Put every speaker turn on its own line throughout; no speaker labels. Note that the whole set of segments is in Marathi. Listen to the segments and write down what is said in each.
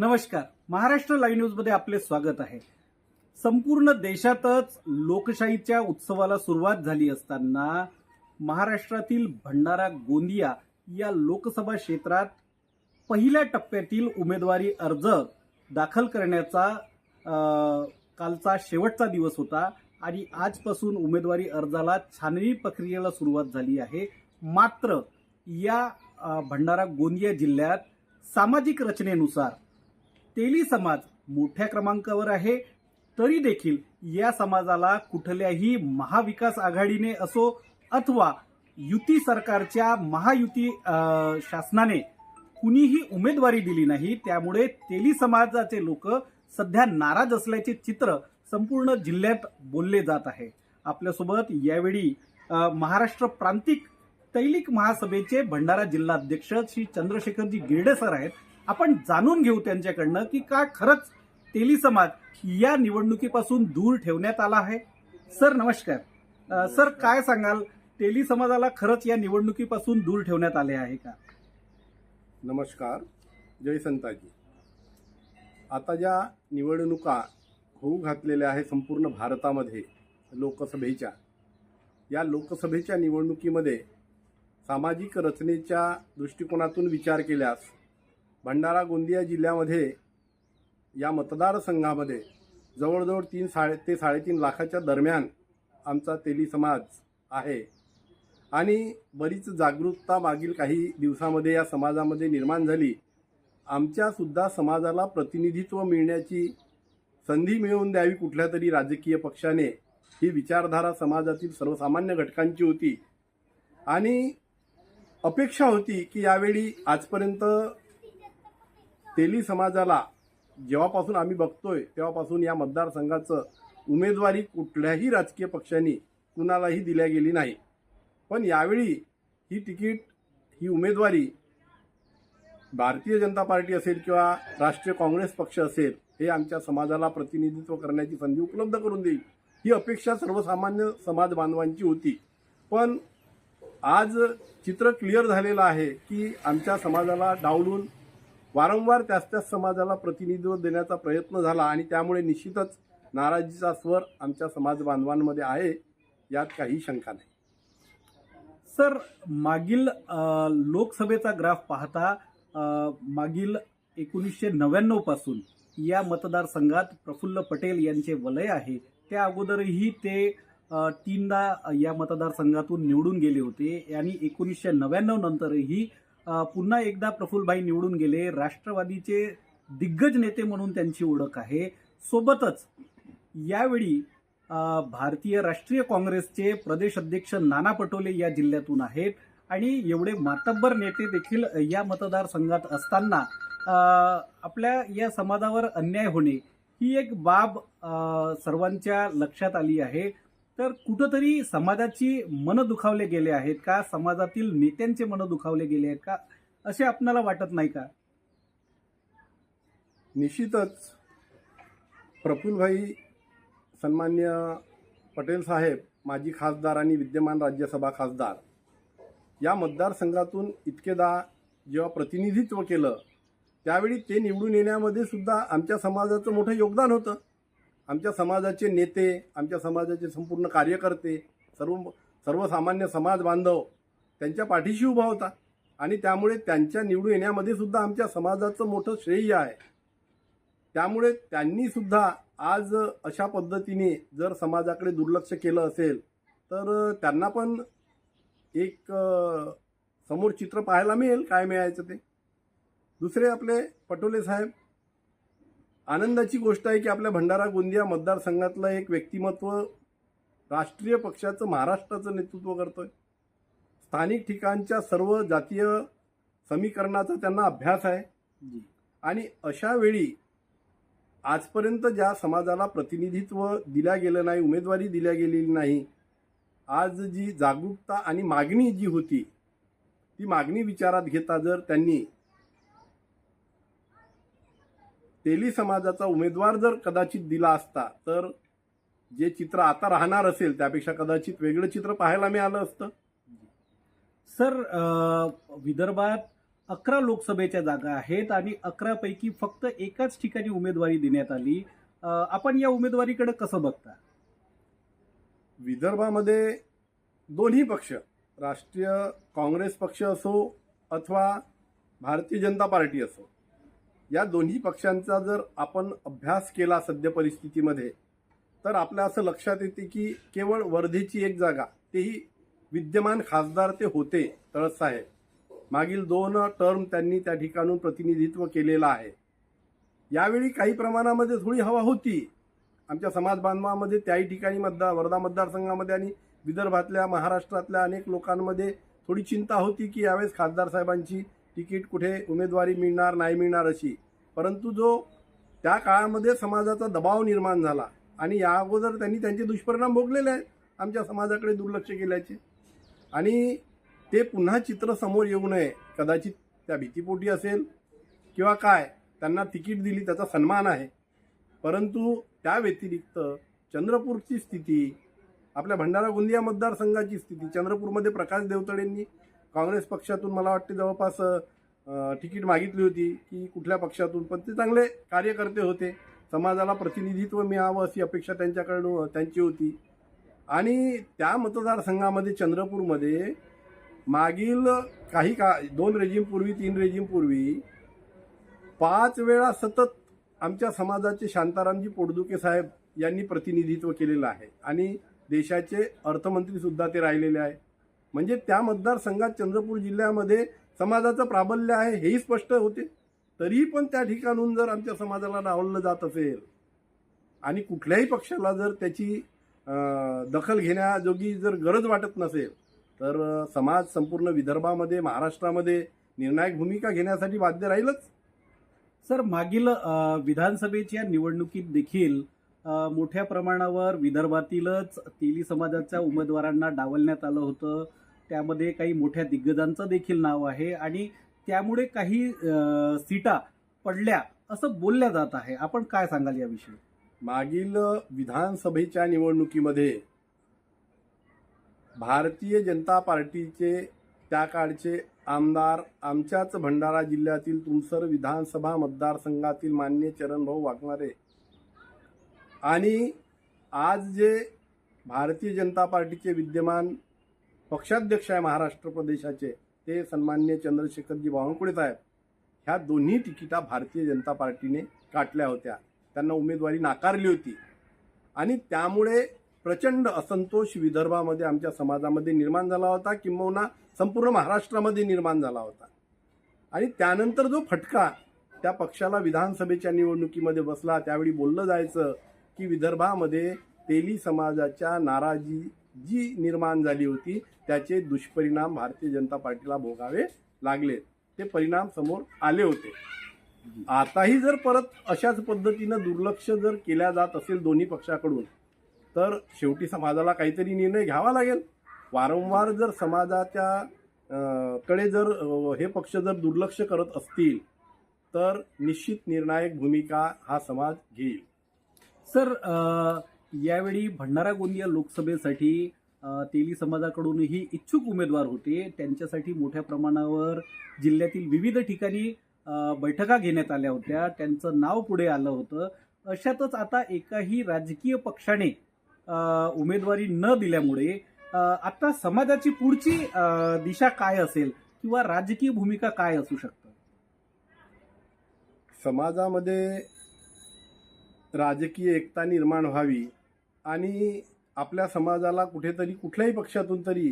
नमस्कार. महाराष्ट्र लाईव्ह न्यूजमध्ये आपले स्वागत आहे. संपूर्ण देशातच लोकशाहीच्या उत्सवाला सुरुवात झाली असताना महाराष्ट्रातील भंडारा गोंदिया या लोकसभा क्षेत्रात पहिल्या टप्प्यातील उमेदवारी अर्ज दाखल करण्याचा कालचा शेवटचा दिवस होता आणि आजपासून उमेदवारी अर्जाला छाननी प्रक्रियेला सुरुवात झाली आहे. मात्र या भंडारा गोंदिया जिल्ह्यात सामाजिक रचनेनुसार तेली समाज मोठ्या क्रमांकावर आहे. तरी देखील या समाजाला कुठल्याही महाविकास आघाडीने असो अथवा युती सरकारच्या महायुती शासनाने कुणीही उमेदवारी दिली नाही त्यामुळे तेली समाजाचे लोक सध्या नाराज असल्याचे चित्र संपूर्ण जिल्ह्यात बोलले जात आहे. आपल्यासोबत यावेळी महाराष्ट्र प्रांतिक तैलिक महासभेचे भंडारा जिल्हाध्यक्ष श्री चंद्रशेखरजी गिरडे सर आहेत. आपण जाणून घेऊ त्यांच्याकडनं की का खरंच तेली समाज या निवडणुकीपासून दूर ठेवण्यात आला आहे. सर नमस्कार. सर काय सांगाल? तेली समाजाला खरंच या निवडणुकीपासून दूर ठेवण्यात आले आहे का?
नमस्कार. जय संताजी. आता ज्या निवडणुका होऊ घातलेल्या आहे संपूर्ण भारतामध्ये लोकसभेच्या या लोकसभेच्या निवडणुकीमध्ये सामाजिक रचनेच्या दृष्टिकोनातून विचार केल्यास भंडारा गोंदिया जिल्ह्यामध्ये या मतदारसंघामध्ये जवळजवळ तीन साडे ते साडेतीन लाखाच्या दरम्यान आमचा तेली समाज आहे. आणि बरीच जागरूकता मागील काही दिवसामध्ये या समाजामध्ये निर्माण झाली. आमच्यासुद्धा समाजाला प्रतिनिधित्व मिळण्याची संधी मिळवून द्यावी कुठल्या तरी राजकीय पक्षाने ही विचारधारा समाजातील सर्वसामान्य घटकांची होती. आणि अपेक्षा होती की यावेळी आजपर्यंत तेली समाजाला जेव्हापासून आम्ही बघतोय तेव्हापासून या मतदारसंघाचं उमेदवारी कुठल्याही राजकीय पक्षांनी कुणालाही दिल्या गेली नाही. पण यावेळी ही तिकीट ही उमेदवारी भारतीय जनता पार्टी असेल किंवा राष्ट्रीय काँग्रेस पक्ष असेल हे आमच्या समाजाला प्रतिनिधित्व करण्याची संधी उपलब्ध करून देईल. ही अपेक्षा सर्वसामान्य समाज बांधवांची होती. पण आज चित्र क्लिअर झालेलं आहे की आमच्या समाजाला डावलून वारंवार त्याच त्याच समाजाला प्रतिनिधित्व देण्याचा प्रयत्न झाला आणि त्यामुळे निश्चितच नाराजीचा स्वर आमच्या समाज बांधवांमध्ये आहे यात काही शंका नाही.
सर मागील लोकसभेचा ग्राफ पाहता मागील एकोणीसशे नव्याण्णवपासून या मतदारसंघात प्रफुल्ल पटेल यांचे वलय आहे. त्या अगोदरही ते तीनदा या मतदारसंघातून निवडून गेले होते आणि एकोणीसशे नव्याण्णव नंतरही पुन्हा एकदा प्रफुल्लभाई निवडून गेले. राष्ट्रवादीचे दिग्गज नेते म्हणून त्यांची ओळख आहे. सोबतच यावेळी भारतीय राष्ट्रीय काँग्रेसचे प्रदेश अध्यक्ष नाना पटोले या जिल्ह्यातून आहेत. आणि एवढे मातब्बर नेते देखील या मतदारसंघात असताना आपल्या या समाजावर अन्याय होणे ही एक बाब सर्वांच्या लक्षात आली आहे. तर कुठंतरी समाजाची मन दुखावले गेले आहेत का? समाजातील नेत्यांचे मन दुखावले गेले आहेत का? असे आपणाला वाटत नाही का?
निश्चितच. प्रफुल्लभाई सन्मान्य पटेल साहेब माजी खासदार आणि विद्यमान राज्यसभा खासदार या मतदारसंघातून इतकेदा जेव्हा प्रतिनिधित्व केलं त्यावेळी ते निवडून येण्यामध्ये सुद्धा आमच्या समाजाचं मोठं योगदान होतं. आमच्या समाजाचे नेते आमच्या समाजाचे संपूर्ण कार्यकर्ते सर्व सर्वसामान्य समाज बांधव त्यांच्या पाठीशी उभा होता. आणि त्यामुळे त्यांच्या निवडून येण्यामध्ये सुद्धा आमच्या समाजाचं मोठं श्रेय आहे. त्यामुळे त्यांनी सुद्धा आज अशा पद्धतीने जर समाजाकडे दुर्लक्ष केलं असेल तर त्यांना पण एक समोर चित्र पाहायला मिळेल काय मिळायचं ते. दुसरे आपले पटोले साहेब आनंदाची गोष्ट आहे की आपल्या भंडारा गोंदिया मतदारसंघातलं एक व्यक्तिमत्व राष्ट्रीय पक्षाचं महाराष्ट्राचं नेतृत्व करतोय. स्थानिक ठिकाणच्या सर्व जातीय समीकरणाचा त्यांना अभ्यास आहे.
जी.
आणि अशा वेळी आजपर्यंत ज्या समाजाला प्रतिनिधित्व दिल्या गेलं नाही उमेदवारी दिल्या गेलेली नाही आज जी जागरूकता आणि मागणी जी होती ती मागणी विचारात घेता जर त्यांनी तेली समाजाचा उमेदवार जर कदाचित दिला असता तर जे चित्र आता राहणार असेल त्यापेक्षा कदाचित वेगळं चित्र पाहायला मिळालं असतं.
सर विदर्भात अकरा लोकसभेच्या जागा आहेत आणि अकरा पैकी फक्त एकाच ठिकाणी उमेदवारी देण्यात आली. आपण या उमेदवारीकडे कसं बघता?
विदर्भामध्ये दोन्ही पक्ष राष्ट्रीय काँग्रेस पक्ष असो अथवा भारतीय जनता पार्टी असो या दोन्ही पक्षांचा जर आपण अभ्यास केला सद्य परिस्थितीमध्ये तर आपल्या असं लक्षात येते की केवळ वर्धेची एक जागा तेही विद्यमान खासदार ते होते तळसाहेब मागील दोन टर्म त्यांनी त्या ठिकाणून प्रतिनिधित्व केलेलं आहे. यावेळी काही प्रमाणामध्ये थोडी हवा होती. आमच्या समाज बांधवामध्ये त्याही ठिकाणी मतदार वर्धा मतदारसंघामध्ये आणि विदर्भातल्या महाराष्ट्रातल्या अनेक लोकांमध्ये थोडी चिंता होती की यावेळेस खासदार साहेबांची तिकीट कुठे उमेदवारी मिळणार नाही मिळणार अशी. परंतु जो त्या काळामध्ये समाजाचा दबाव निर्माण झाला आणि या अगोदर त्यांनी त्यांचे दुष्परिणाम भोगलेले आहेत आमच्या समाजाकडे दुर्लक्ष केल्याचे. आणि ते पुन्हा चित्र समोर येऊ नये कदाचित त्या भीतीपोटी असेल किंवा काय त्यांना तिकीट दिली त्याचा सन्मान आहे. परंतु त्या व्यतिरिक्त चंद्रपूरची स्थिती आपल्या भंडारा गोंदिया मतदारसंघाची स्थिती चंद्रपूरमध्ये प्रकाश देवतळेंनी काँग्रेस पक्षातून मला वाटते जवळपास तिकीट मागितली होती की कुठल्या पक्षातून पण ते चांगले कार्यकर्ते होते. समाजाला प्रतिनिधित्व मिळावं अशी अपेक्षा त्यांच्याकडून त्यांची होती. आणि त्या मतदारसंघामध्ये चंद्रपूरमध्ये मागील काही का दोन रेजिमपूर्वी तीन रेजिमपूर्वी पाच वेळा सतत आमच्या समाजाचे शांतारामजी पोडदुके साहेब यांनी प्रतिनिधित्व केलेलं आहे. आणि देशाचे अर्थमंत्री सुद्धा ते राहिलेले आहे. म्हणजे त्या मतदारसंघात चंद्रपूर जिल्ह्यामध्ये समाजाचं प्राबल्य आहे हेही स्पष्ट होते. तरीही पण त्या ठिकाणून जर आमच्या समाजाला डावललं जात असेल आणि कुठल्याही पक्षाला जर त्याची दखल घेण्याजोगी जर गरज वाटत नसेल तर समाज संपूर्ण विदर्भामध्ये महाराष्ट्रामध्ये निर्णायक भूमिका घेण्यासाठी बाध्य राहीलच.
सर मागील विधानसभेच्या निवडणुकीत देखील मोठ्या प्रमाणावर विदर्भातीलच तेली समाजाच्या उमेदवारांना डावलण्यात आलं होतं. त्यामध्ये काही मोठ्या दिग्गजांचं देखील नाव आहे आणि त्यामुळे काही सीटा पडल्या असं बोलल्या जात आहे. आपण काय सांगाल याविषयी?
मागील विधानसभेच्या निवडणुकीमध्ये भारतीय जनता पार्टीचे त्या काळचे आमदार आमच्याच भंडारा जिल्ह्यातील तुमसर विधानसभा मतदारसंघातील मान्य चरणभाऊ वाघमारे आणि आज जे भारतीय जनता पार्टीचे विद्यमान पक्षाध्यक्ष आहे महाराष्ट्र प्रदेशाचे. ते सन्मान्य चंद्रशेखरजी बावनकुळे साहेब ह्या दोन्ही तिकिटा भारतीय जनता पार्टीने काटल्या होत्या. त्यांना उमेदवारी नाकारली होती. आणि त्यामुळे प्रचंड असंतोष विदर्भामध्ये आमच्या समाजामध्ये निर्माण झाला होता. किंबहुना संपूर्ण महाराष्ट्रामध्ये निर्माण झाला होता. आणि त्यानंतर जो फटका त्या पक्षाला विधानसभेच्या निवडणुकीमध्ये बसला त्यावेळी बोललं जायचं की विदर्भामध्ये तेली समाजाच्या नाराजी जी निर्माण झाली होती त्याचे दुष्परिणाम भारतीय जनता पार्टीला भोगावे लागले. ते परिणाम समोर आले होते. आताही जर परत अशाच पद्धतीनं दुर्लक्ष जर केल्या जात असेल दोन्ही पक्षाकडून तर शेवटी समाजाला काहीतरी निर्णय घ्यावा लागेल. वारंवार जर समाजाच्या कडे जर हे पक्ष जर दुर्लक्ष करत असतील तर निश्चित निर्णायक भूमिका हा समाज घेईल.
सर यावेळी भंडारा गोंदिया लोकसभेसाठी तेली समाजाकडूनही इच्छुक उमेदवार होते. त्यांच्यासाठी मोठ्या प्रमाणावर जिल्ह्यातील विविध ठिकाणी बैठका घेण्यात आल्या होत्या. त्यांचं नाव पुढे आलं होतं. अशातच आता एकाही राजकीय पक्षाने उमेदवारी न दिल्यामुळे आता समाजाची पुढची दिशा काय असेल किंवा राजकीय भूमिका काय असू शकतं
समाजामध्ये राजकीय एकता निर्माण व्हावी आणि आपल्या समाजाला कुठेतरी कुठल्याही पक्षातून तरी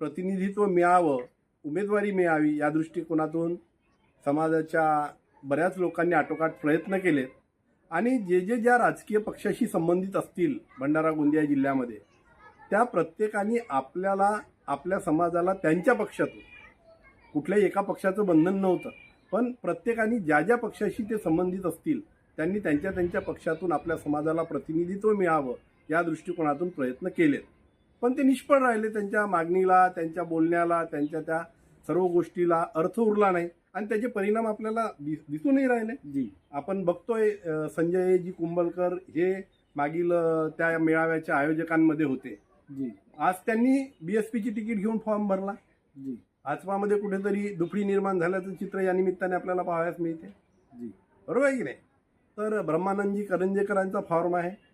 प्रतिनिधित्व मिळावं उमेदवारी मिळावी या दृष्टिकोनातून समाजाच्या बऱ्याच लोकांनी आटोकाट प्रयत्न केलेत. आणि जे जे ज्या राजकीय पक्षाशी संबंधित असतील भंडारा गोंदिया जिल्ह्यामध्ये त्या प्रत्येकाने आपल्याला आपल्या समाजाला त्यांच्या पक्षातून कुठल्याही एका पक्षाचं बंधन नव्हतं पण प्रत्येकाने ज्या ज्या पक्षाशी ते संबंधित असतील त्यांनी त्यांच्या त्यांच्या पक्षातून आपल्या समाजाला प्रतिनिधित्व मिळावं या दृष्टिकोनातून प्रयत्न केलेत. पण ते निष्फळ राहिले. त्यांच्या मागणीला त्यांच्या बोलण्याला त्यांच्या त्या सर्व गोष्टीला अर्थ उरला नाही. आणि त्याचे परिणाम आपल्याला दिस- दिसूनही राहिले.
जी.
आपण बघतोय अ, संजयजी कुंभलकर हे मागील त्या मेळाव्याच्या आयोजकांमध्ये होते.
जी.
आज त्यांनी बीएसपीची तिकीट घेऊन फॉर्म भरला.
जी.
आचमामध्ये कुठेतरी दुफळी निर्माण झाल्याचं चित्र या निमित्ताने आपल्याला पाहावयास मिळते.
जी.
बरोबर आहे की नाही? तर ब्रह्मानंदजी करंजेकरांचा फॉर्म आहे.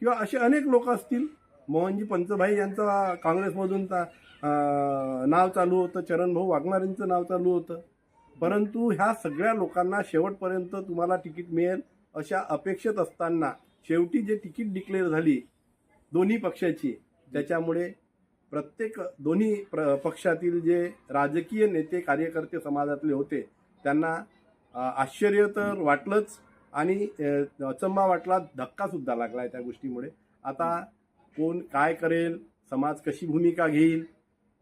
किंवा असे अनेक लोक असतील. मोहनजी पंचभाई यांचा काँग्रेसमधून नाव चालू होतं. चरणभाऊ वाघमारेंचं नाव चालू होतं. परंतु ह्या सगळ्या लोकांना शेवटपर्यंत तुम्हाला तिकीट मिळेल अशा अपेक्षित असताना शेवटी जे तिकीट डिक्लेअर झाली दोन्ही पक्षाची त्याच्यामुळे प्रत्येक दोन्ही प्र पक्षातील जे राजकीय नेते कार्यकर्ते समाजातले होते त्यांना आश्चर्य तर वाटलंच. आणि अचंबा वाटला धक्कासुद्धा लागला आहे त्या गोष्टीमुळे. आता कोण काय करेल समाज कशी भूमिका घेईल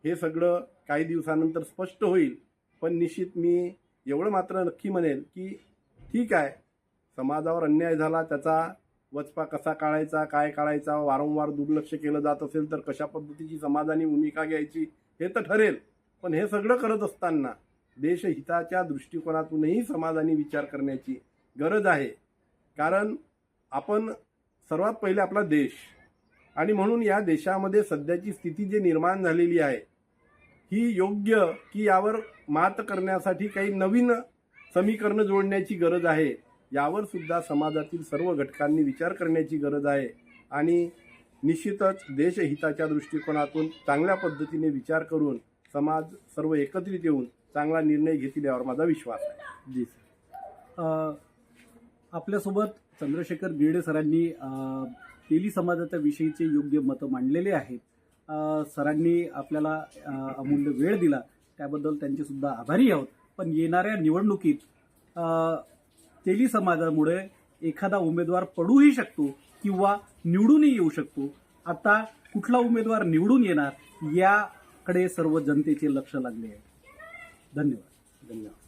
हे सगळं काही दिवसानंतर स्पष्ट होईल. पण निश्चित मी एवढं मात्र नक्की म्हणेल की ठीक आहे समाजावर अन्याय झाला त्याचा वचपा कसा काढायचा काय काढायचा वारंवार दुर्लक्ष केलं जात असेल तर कशा पद्धतीची समाजाने भूमिका घ्यायची हे तर ठरेल. पण हे सगळं करत असताना देशहिताच्या दृष्टिकोनातूनही समाजाने विचार करण्याची गरज आहे. कारण आपण सर्वात पहिले आपला देश आणि म्हणून या देशामध्ये सध्याची स्थिती जी निर्माण झालेली आहे ही योग्य की यावर मात करण्यासाठी काही नवीन समीकरणं जोडण्याची गरज आहे यावर सुद्धा समाजातील सर्व घटकांनी विचार करण्याची गरज आहे आणि निश्चितच देशहिताच्या दृष्टिकोनातून चांगल्या पद्धतीने विचार करून समाज सर्व एकत्रित येऊन चांगला निर्णय घेतील यावर माझा विश्वास आहे.
जी सर. आपल्यासोबत चंद्रशेखर गिरडे सरांनी तेली समाजाच्या विषयीचे योग्य मतं मांडलेले आहेत. सरांनी आपल्याला अमूल्य वेळ दिला. त्याबद्दल त्यांचे सुद्धा आभारी आहोत. पण येणाऱ्या निवडणुकीत तेली समाजामुळे एखादा उमेदवार पडूही शकतो किंवा निवडूनही येऊ शकतो. आता कुठला उमेदवार निवडून येणार याकडे सर्व जनतेचे लक्ष लागले आहे. धन्यवाद.
धन्यवाद.